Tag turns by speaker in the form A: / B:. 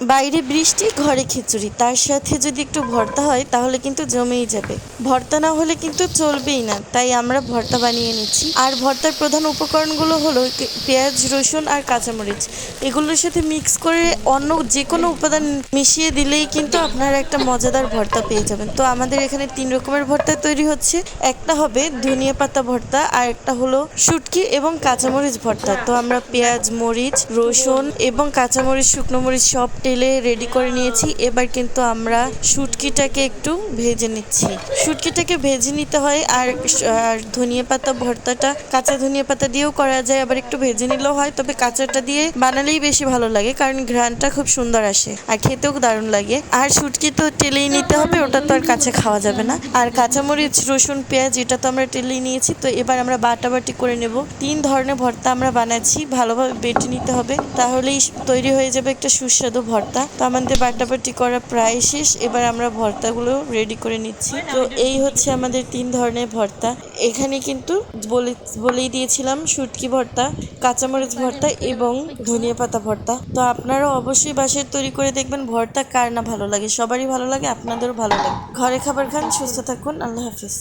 A: বাইরে বৃষ্টি, ঘরে খিচুড়ি। তার সাথে যদি একটু ভর্তা হয়, তাহলে কিন্তু জমেই যাবে। ভর্তা না হলে কিন্তু চলবেই না, তাই আমরা ভর্তা বানিয়ে নিচ্ছি। আর ভর্তার প্রধান উপকরণগুলো হলো পেঁয়াজ, রসুন আর কাঁচামরিচ। এগুলোর সাথে মিক্স করে অন্য যে কোনো উপাদান মিশিয়ে দিলেই কিন্তু আপনারা একটা মজাদার ভর্তা পেয়ে যাবেন। তো আমাদের এখানে তিন রকমের ভর্তা তৈরি হচ্ছে। একটা হবে ধনিয়া পাতা ভর্তা, আর একটা হলো শুটকি এবং কাঁচামরিচ ভর্তা। তো আমরা পেঁয়াজ, মরিচ, রসুন এবং কাঁচামরিচ, শুকনো মরিচ সব টেলে রেডি করে নিয়েছি। এবার কিন্তু আমরা শুটকিটাকে একটু ভেজে নিচ্ছি। শুটকিটাকে ভেজে নিতে হয় আর আর ধনিয়া পাতা ভর্তাটা, কাঁচা ধনিয়া পাতা দিয়েও করা যায়, আবার একটু ভেজে নিলেও হয়। তবে কাঁচাটা দিয়ে বানালেই বেশি ভালো লাগে, কারণ ঘ্রাণটা খুব সুন্দর আসে আর খেতেও দারুণ লাগে। আর শুটকি তো টেলেই নিতে হবে, ওটা তো আর কাঁচা খাওয়া যাবে না। আর কাঁচামরিচ, রসুন, পেঁয়াজ, এটা তো আমরা টেলেই নিয়েছি। তো এবার আমরা বাটাবাটি করে নেব। তিন ধরনের ভর্তা আমরা বানাচ্ছি, ভালোভাবে বেটে নিতে হবে, তাহলেই তৈরি হয়ে যাবে একটা সুস্বাদু ভর্তা। তো আমাদের বাটাবাটি করা প্রায় শেষ। এবার আমরা ভর্তাগুলো রেডি করে নিচ্ছি। তো এই হচ্ছে আমাদের তিন ধরনের ভর্তা। এখানে কিন্তু বলে, বলেই দিয়েছিলাম, শুটকি ভর্তা, কাঁচামরিচ ভর্তা এবং ধনিয়া পাতা ভর্তা। তো আপনারা অবশ্যই বাসায় তৈরি করে দেখবেন ভর্তা কার না ভালো লাগে। সবারই ভালো লাগে, আপনাদেরও ভালো লাগে। ঘরে খাবার খান, সুস্থ থাকুন। আল্লাহ হাফিজ।